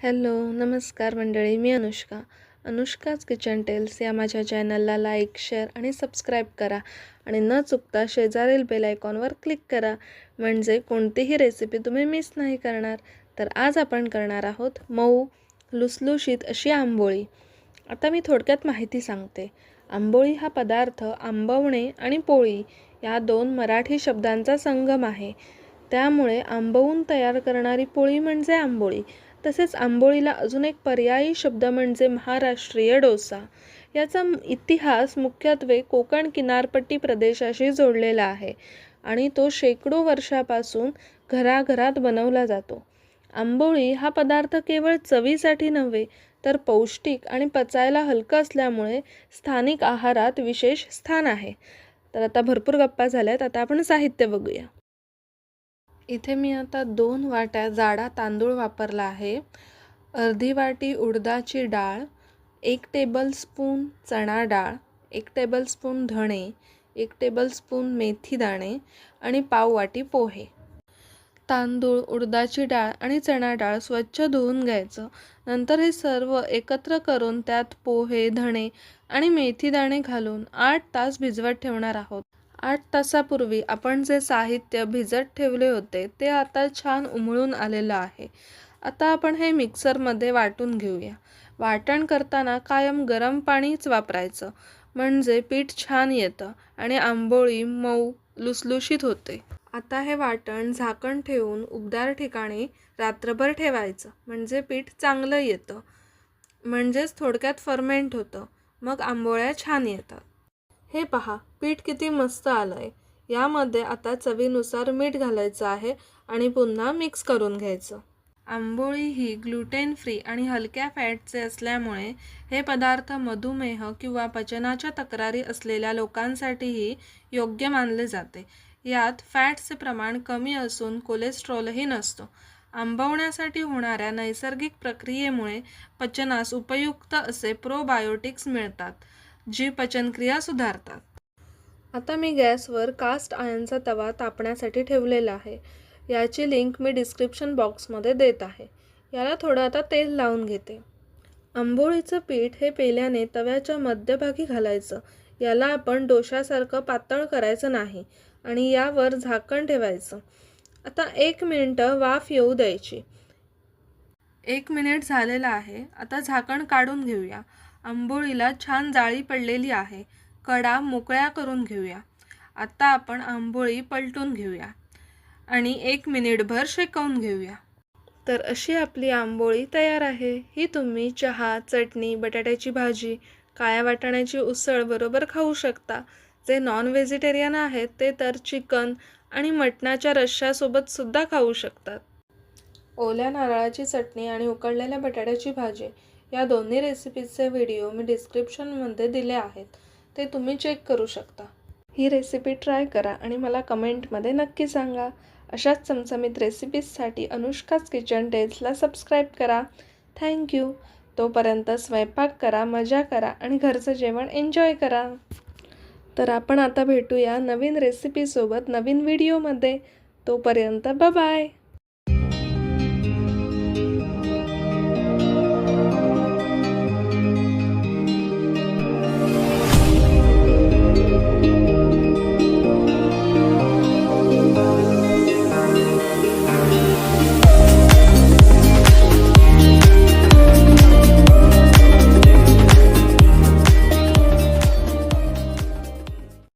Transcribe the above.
Hello नमस्कार मंडळी मी अनुष्का. अनुष्काच किचन टेल्स या माझ्या चॅनलला लाईक शेअर आणि सबस्क्राईब करा आणि न चुकता शेजारील बेल आयकॉनवर क्लिक करा. म्हणजे कोणतीही रेसिपी तुम्ही मिस नाही करणार. तर आज आपण करणार आहोत मऊ लुसलुशीत अशी आंबोळी. आता मी थोडक्यात माहिती सांगते. आंबोळी हा पदार्थ आंबवणे आणि पोळी या दोन मराठी शब्दांचा संगम आहे. त्यामुळे आंबवून तयार करणारी पोळी म्हणजे आंबोळी. तसेच आंबोळीला अजून एक पर्यायी शब्द म्हणजे महाराष्ट्रीय डोसा. याचा इतिहास मुख्यत्वे कोकण किनारपट्टी प्रदेशाशी जोडलेला आहे आणि तो शेकडो वर्षापासून घराघरात बनवला जातो. आंबोळी हा पदार्थ केवळ चवीसाठी नव्हे तर पौष्टिक आणि पचायला हलकं असल्यामुळे स्थानिक आहारात विशेष स्थान आहे. तर आता भरपूर गप्पा झाल्यात आता आपण साहित्य बघूया. इथे मी आता दोन वाट्या जाडा तांदूळ वापरला आहे. अर्धी वाटी उडदाची डाळ एक टेबलस्पून चणा डाळ एक टेबलस्पून धणे एक टेबलस्पून मेथी दाणे आणि पाव वाटी पोहे. तांदूळ उडदाची डाळ आणि चणा डाळ स्वच्छ धुवून घ्यायचं. नंतर हे सर्व एकत्र करून त्यात पोहे धणे आणि मेथी दाणे घालून आठ तास भिजवत ठेवणार आहोत. आठ तासापूर्वी आपण जे साहित्य भिजत ठेवले होते ते आता छान उमळून आलेलं आहे. आता आपण हे मिक्सरमध्ये वाटून घेऊया. वाटण करताना कायम गरम पाणीच वापरायचं म्हणजे पीठ छान येतं आणि आंबोळी मऊ लुसलुशीत होते. आता हे वाटण झाकण ठेवून उबदार ठिकाणी रात्रभर ठेवायचं म्हणजे पीठ चांगलं येतं म्हणजेच थोडक्यात फर्मेंट होतं मग आंबोळ्या छान येतात. हे पहा पीठ किती मस्त आलं आहे यामध्ये आता चवीनुसार मीठ घालायचं आहे आणि पुन्हा मिक्स करून घ्यायचं. आंबोळी ही ग्लुटेन फ्री आणि हलक्या फॅटचे असल्यामुळे हे पदार्थ मधुमेह किंवा पचनाच्या तक्रारी असलेल्या लोकांसाठीही योग्य मानले जाते. यात फॅटचे प्रमाण कमी असून कोलेस्ट्रॉलही नसतो. आंबवण्यासाठी होणाऱ्या नैसर्गिक प्रक्रियेमुळे पचनास उपयुक्त असे प्रोबायोटिक्स मिळतात. जी पचनक्रिया सुधारतात. आता मी गॅसवर कास्ट आयनचा तवा तापण्यासाठी ठेवलेला आहे. याची लिंक मी डिस्क्रिप्शन बॉक्समध्ये देत आहे. याला थोडं आता तेल लावून घेते. आंबोळीचं पीठ हे पेल्याने तव्याच्या मध्यभागी घालायचं. याला आपण डोशासारखं पातळ करायचं नाही आणि यावर झाकण ठेवायचं. आता एक मिनटं वाफ येऊ द्यायची. एक मिनिट झालेला आहे. आता झाकण काढून घेऊया. आंबोळीला छान जाळी पडलेली आहे. कडा मोकळ्या करून घेऊया. आता आपण आंबोळी पलटून घेऊया आणि एक मिनिटभर शेकवून घेऊया. तर अशी आपली आंबोळी तयार आहे. ही तुम्ही चहा चटणी बटाट्याची भाजी काळ्या वाटाण्याची उसळ बरोबर खाऊ शकता. जे नॉन व्हेजिटेरियन आहेत ते तर चिकन आणि मटणाच्या रश्श्यासोबत सुद्धा खाऊ शकतात. ओल्या नारळाची चटणी आणि उकडलेल्या बटाट्याची भाजी या दोन्ही रेसिपीचे व्हिडिओ मी डिस्क्रिप्शनमध्ये दिले आहेत. ते तुम्ही चेक करू शकता. ही रेसिपी ट्राय करा आणि मला कमेंटमध्ये नक्की सांगा. अशाच चमचमीत रेसिपीजसाठी अनुष्काच किचन टेल्सला सबस्क्राईब करा. थँक्यू तोपर्यंत स्वयंपाक करा मजा करा आणि घरचं जेवण एन्जॉय करा. तर आपण आता भेटूया नवीन रेसिपीसोबत नवीन व्हिडिओमध्ये तोपर्यंत बाय